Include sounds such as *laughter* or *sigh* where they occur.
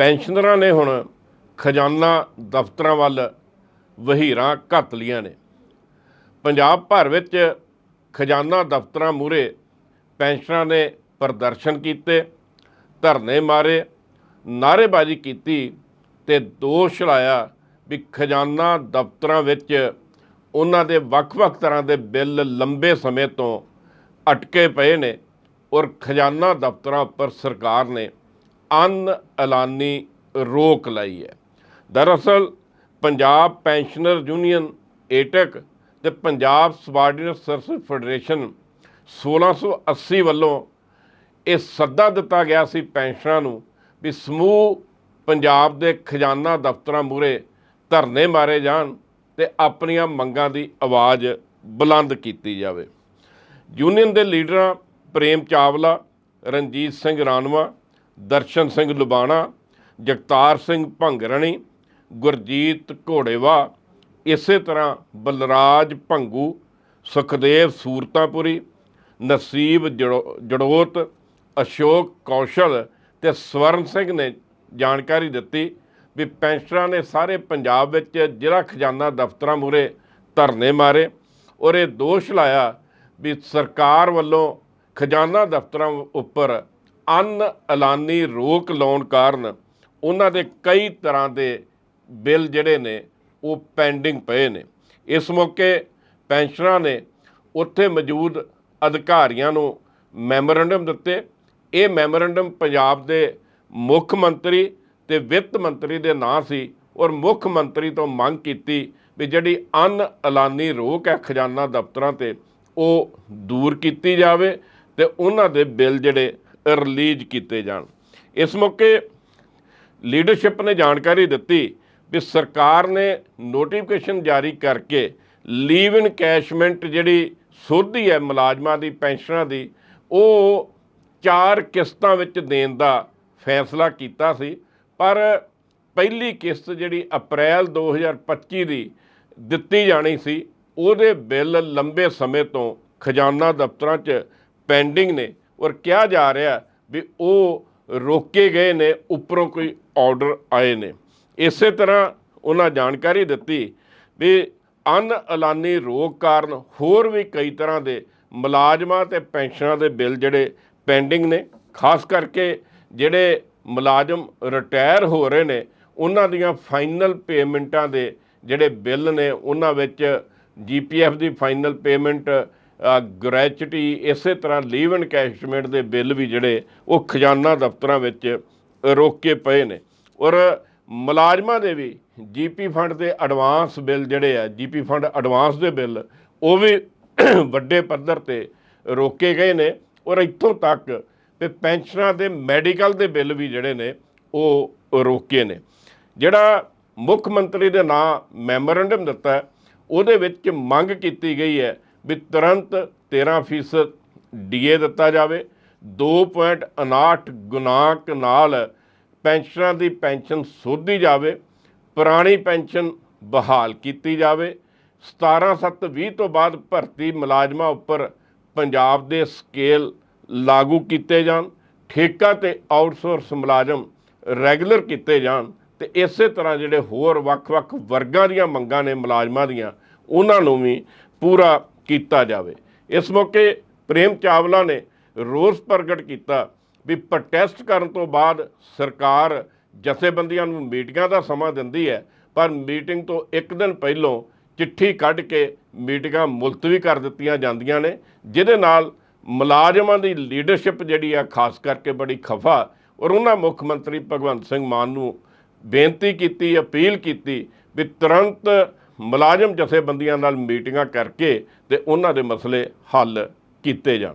ਪੈਨਸ਼ਨਰਾਂ ਨੇ ਹੁਣ ਖਜ਼ਾਨਾ ਦਫ਼ਤਰਾਂ ਵੱਲ ਵਹੀਰਾਂ ਘੱਤ ਲੀਆਂ ਨੇ। ਪੰਜਾਬ ਭਰ ਵਿੱਚ ਖਜ਼ਾਨਾ ਦਫ਼ਤਰਾਂ ਮੂਹਰੇ ਪੈਨਸ਼ਨਰਾਂ ਨੇ ਪ੍ਰਦਰਸ਼ਨ ਕੀਤੇ, ਧਰਨੇ ਮਾਰੇ, ਨਾਅਰੇਬਾਜ਼ੀ ਕੀਤੀ ਤੇ ਦੋਸ਼ ਲਾਇਆ ਵੀ ਖਜ਼ਾਨਾ ਦਫ਼ਤਰਾਂ ਵਿੱਚ ਉਹਨਾਂ ਦੇ ਵੱਖ-ਵੱਖ ਤਰ੍ਹਾਂ ਦੇ ਬਿੱਲ ਲੰਬੇ ਸਮੇਂ ਤੋਂ ਅਟਕੇ ਪਏ ਨੇ ਔਰ ਖਜ਼ਾਨਾ ਦਫ਼ਤਰਾਂ ਉੱਪਰ ਸਰਕਾਰ ਨੇ ਅਨ ਐਲਾਨੀ ਰੋਕ ਲਾਈ ਹੈ। ਦਰਅਸਲ, ਪੰਜਾਬ ਪੈਨਸ਼ਨਰ ਯੂਨੀਅਨ ਏਟਕ ਤੇ ਪੰਜਾਬ ਸਬਾਰਡੀਨੇਟ ਸਰਵਿਸ ਫੈਡਰੇਸ਼ਨ 1680 ਵੱਲੋਂ ਇਹ ਸੱਦਾ ਦਿੱਤਾ ਗਿਆ ਸੀ ਪੈਨਸ਼ਨਰਾਂ ਨੂੰ ਵੀ ਸਮੂਹ ਪੰਜਾਬ ਦੇ ਖਜ਼ਾਨਾ ਦਫ਼ਤਰਾਂ ਮੂਹਰੇ ਧਰਨੇ ਮਾਰੇ ਜਾਣ ਤੇ ਆਪਣੀਆਂ ਮੰਗਾਂ ਦੀ ਆਵਾਜ਼ ਬੁਲੰਦ ਕੀਤੀ ਜਾਵੇ। ਯੂਨੀਅਨ ਦੇ ਲੀਡਰਾਂ ਪ੍ਰੇਮ ਚਾਵਲਾ, ਰਣਜੀਤ ਸਿੰਘ ਰਾਣਵਾ ਦਰਸ਼ਨ ਸਿੰਘ ਲੁਬਾਣਾ, ਜਗਤਾਰ ਸਿੰਘ ਭੰਗਰਣੀ, ਗੁਰਜੀਤ ਘੋੜੇਵਾ, ਇਸੇ ਤਰ੍ਹਾਂ ਬਲਰਾਜ ਭੰਗੂ, ਸੁਖਦੇਵ ਸੂਰਤਾਪੁਰੀ, ਨਸੀਬ ਜੜੋ- ਜੜੋਤ, ਅਸ਼ੋਕ ਕੌਸ਼ਲ ਤੇ ਸਵਰਨ ਸਿੰਘ ਨੇ ਜਾਣਕਾਰੀ ਦਿੱਤੀ ਵੀ ਪੈਨਸ਼ਨਰਾਂ ਨੇ ਸਾਰੇ ਪੰਜਾਬ ਵਿੱਚ ਜ਼ਿਲ੍ਹਾ ਖਜ਼ਾਨਾ ਦਫ਼ਤਰਾਂ ਮੂਹਰੇ ਧਰਨੇ ਮਾਰੇ ਔਰ ਇਹ ਦੋਸ਼ ਲਾਇਆ ਵੀ ਸਰਕਾਰ ਵੱਲੋਂ ਖਜ਼ਾਨਾ ਦਫ਼ਤਰਾਂ ਉੱਪਰ ਅਨ ਐਲਾਨੀ ਰੋਕ ਲਾਉਣ ਕਾਰਨ ਉਹਨਾਂ ਦੇ ਕਈ ਤਰ੍ਹਾਂ ਦੇ ਬਿੱਲ ਜਿਹੜੇ ਨੇ ਉਹ ਪੈਂਡਿੰਗ ਪਏ ਨੇ। ਇਸ ਮੌਕੇ ਪੈਨਸ਼ਨਰਾਂ ਨੇ ਉੱਥੇ ਮੌਜੂਦ ਅਧਿਕਾਰੀਆਂ ਨੂੰ ਮੈਮੋਰੰਡਮ ਦਿੱਤੇ। ਇਹ ਮੈਮੋਰੰਡਮ ਪੰਜਾਬ ਦੇ ਮੁੱਖ ਮੰਤਰੀ ਤੇ ਵਿੱਤ ਮੰਤਰੀ ਦੇ ਨਾਂ ਸੀ ਔਰ ਮੁੱਖ ਮੰਤਰੀ ਤੋਂ ਮੰਗ ਕੀਤੀ ਵੀ ਜਿਹੜੀ ਅਨ ਐਲਾਨੀ ਰੋਕ ਹੈ ਖਜ਼ਾਨਾ ਦਫ਼ਤਰਾਂ ਤੇ ਉਹ ਦੂਰ ਕੀਤੀ ਜਾਵੇ ਤੇ ਉਹਨਾਂ ਦੇ ਬਿੱਲ ਜਿਹੜੇ ਰਿਲੀਜ਼ ਕੀਤੇ ਜਾਣ। ਇਸ ਮੌਕੇ ਲੀਡਰਸ਼ਿਪ ਨੇ ਜਾਣਕਾਰੀ ਦਿੱਤੀ ਵੀ ਸਰਕਾਰ ਨੇ ਨੋਟੀਫਿਕੇਸ਼ਨ ਜਾਰੀ ਕਰਕੇ ਲੀਵ ਇਨ ਕੈਸ਼ਮੈਂਟ ਜਿਹੜੀ ਸੋਧੀ ਹੈ ਮੁਲਾਜ਼ਮਾਂ ਦੀ, ਪੈਨਸ਼ਨਾਂ ਦੀ, ਉਹ ਚਾਰ ਕਿਸ਼ਤਾਂ ਵਿੱਚ ਦੇਣ ਦਾ ਫੈਸਲਾ ਕੀਤਾ ਸੀ। ਪਰ ਪਹਿਲੀ ਕਿਸ਼ਤ ਜਿਹੜੀ ਅਪ੍ਰੈਲ 2025 ਦੀ ਦਿੱਤੀ ਜਾਣੀ ਸੀ, ਉਹਦੇ ਬਿੱਲ ਲੰਬੇ ਸਮੇਂ ਤੋਂ ਖਜ਼ਾਨਾ ਦਫ਼ਤਰਾਂ 'ਚ ਪੈਂਡਿੰਗ ਨੇ। ਔਰ ਕਿਹਾ ਜਾ ਰਿਹਾ ਵੀ ਉਹ ਰੋਕੇ ਗਏ ਨੇ, ਉੱਪਰੋਂ ਕੋਈ ਆਰਡਰ ਆਏ ਨੇ। ਇਸੇ ਤਰ੍ਹਾਂ ਉਹਨਾਂ ਜਾਣਕਾਰੀ ਦਿੱਤੀ ਵੀ ਅਨ ਐਲਾਨੀ ਰੋਗ ਕਾਰਨ ਹੋਰ ਵੀ ਕਈ ਤਰ੍ਹਾਂ ਦੇ ਮੁਲਾਜ਼ਮਾਂ ਤੇ ਪੈਨਸ਼ਨਾਂ ਦੇ ਬਿੱਲ ਜਿਹੜੇ ਪੈਂਡਿੰਗ ਨੇ, ਖਾਸ ਕਰਕੇ ਜਿਹੜੇ ਮੁਲਾਜ਼ਮ ਰਿਟਾਇਰ ਹੋ ਰਹੇ ਨੇ, ਉਹਨਾਂ ਦੀਆਂ ਫਾਈਨਲ ਪੇਮੈਂਟਾਂ ਦੇ ਜਿਹੜੇ ਬਿੱਲ ਨੇ, ਉਹਨਾਂ ਵਿੱਚ ਜੀਪੀਐਫ ਦੀ ਫਾਈਨਲ ਪੇਮੈਂਟ ਗ੍ਰੈਚੁਟੀ ਇਸੇ ਤਰ੍ਹਾਂ ਲੀਵ ਐਂਡ ਕੈਸ਼ਮੈਂਟ ਦੇ ਬਿੱਲ ਵੀ ਜਿਹੜੇ ਉਹ ਖਜ਼ਾਨਾ ਦਫ਼ਤਰਾਂ ਵਿੱਚ ਰੋਕੇ ਪਏ ਨੇ। ਔਰ ਮੁਲਾਜ਼ਮਾਂ ਦੇ ਵੀ ਜੀਪੀ ਫੰਡ ਦੇ ਐਡਵਾਂਸ ਬਿੱਲ ਜਿਹੜੇ ਆ ਜੀਪੀ ਫੰਡ ਐਡਵਾਂਸ ਦੇ ਬਿੱਲ, ਉਹ ਵੀ *coughs* ਵੱਡੇ ਪੱਧਰ ਤੇ ਰੋਕੇ ਗਏ ਨੇ। ਔਰ ਇੱਥੋਂ ਤੱਕ ਵੀ ਪੈਨਸ਼ਨਾਂ ਦੇ ਮੈਡੀਕਲ ਦੇ ਬਿੱਲ ਵੀ ਜਿਹੜੇ ਨੇ, ਉਹ ਰੋਕੇ ਨੇ। ਜਿਹੜਾ ਮੁੱਖ ਮੰਤਰੀ ਦੇ ਨਾਂ ਮੈਮੋਰੈਂਡਮ ਦਿੱਤਾ, ਉਹਦੇ ਵਿੱਚ ਮੰਗ ਕੀਤੀ ਗਈ ਹੈ ਵੀ ਤੁਰੰਤ 13% ਡੀਏ ਦਿੱਤਾ ਜਾਵੇ। 2.59 ਗੁਨਾਕ ਨਾਲ ਪੈਨਸ਼ਨਰਾਂ ਦੀ ਪੈਨਸ਼ਨ ਸੋਧੀ ਜਾਵੇ। ਪੁਰਾਣੀ ਪੈਨਸ਼ਨ ਬਹਾਲ ਕੀਤੀ ਜਾਵੇ। 17/7/20 ਤੋਂ ਬਾਅਦ ਭਰਤੀ ਮੁਲਾਜ਼ਮਾਂ ਉੱਪਰ ਪੰਜਾਬ ਦੇ ਸਕੇਲ ਲਾਗੂ ਕੀਤੇ ਜਾਣ। ਠੇਕਾ ਤੇ ਆਊਟਸੋਰਸ ਮੁਲਾਜ਼ਮ ਰੈਗੂਲਰ ਕੀਤੇ ਜਾਣ ਤੇ ਇਸੇ ਤਰ੍ਹਾਂ ਜਿਹੜੇ ਹੋਰ ਵੱਖ-ਵੱਖ ਵਰਗਾਂ ਦੀਆਂ ਮੰਗਾਂ ਨੇ ਮੁਲਾਜ਼ਮਾਂ ਦੀਆਂ, ਉਹਨਾਂ ਨੂੰ ਵੀ ਪੂਰਾ ਕੀਤਾ ਜਾਵੇ। ਇਸ ਮੌਕੇ ਪ੍ਰੇਮ ਚਾਵਲਾ ਨੇ ਰੋਸ ਪ੍ਰਗਟ ਕੀਤਾ ਵੀ ਪ੍ਰੋਟੈਸਟ ਕਰਨ ਤੋਂ ਬਾਅਦ ਸਰਕਾਰ ਜਥੇਬੰਦੀਆਂ ਨੂੰ ਮੀਟਿੰਗਾਂ ਦਾ ਸਮਾਂ ਦਿੰਦੀ ਹੈ, ਪਰ ਮੀਟਿੰਗ ਤੋਂ ਇੱਕ ਦਿਨ ਪਹਿਲਾਂ ਚਿੱਠੀ ਕੱਢ ਕੇ ਮੀਟਿੰਗਾਂ ਮੁਲਤਵੀ ਕਰ ਦਿੱਤੀਆਂ ਜਾਂਦੀਆਂ ਨੇ, ਜਿਹਦੇ ਨਾਲ ਮੁਲਾਜ਼ਮਾਂ ਦੀ ਲੀਡਰਸ਼ਿਪ ਜਿਹੜੀ ਆ, ਖਾਸ ਕਰਕੇ ਬੜੀ ਖਫਾ, ਔਰ ਉਹਨਾਂ ਮੁੱਖ ਮੰਤਰੀ ਭਗਵੰਤ ਸਿੰਘ ਮਾਨ ਨੂੰ ਬੇਨਤੀ ਕੀਤੀ, ਅਪੀਲ ਕੀਤੀ ਵੀ ਤੁਰੰਤ ਮੁਲਾਜ਼ਮ ਜਥੇਬੰਦੀਆਂ ਨਾਲ ਮੀਟਿੰਗਾਂ ਕਰਕੇ ਤੇ ਉਹਨਾਂ ਦੇ ਮਸਲੇ ਹੱਲ ਕੀਤੇ ਜਾਣ।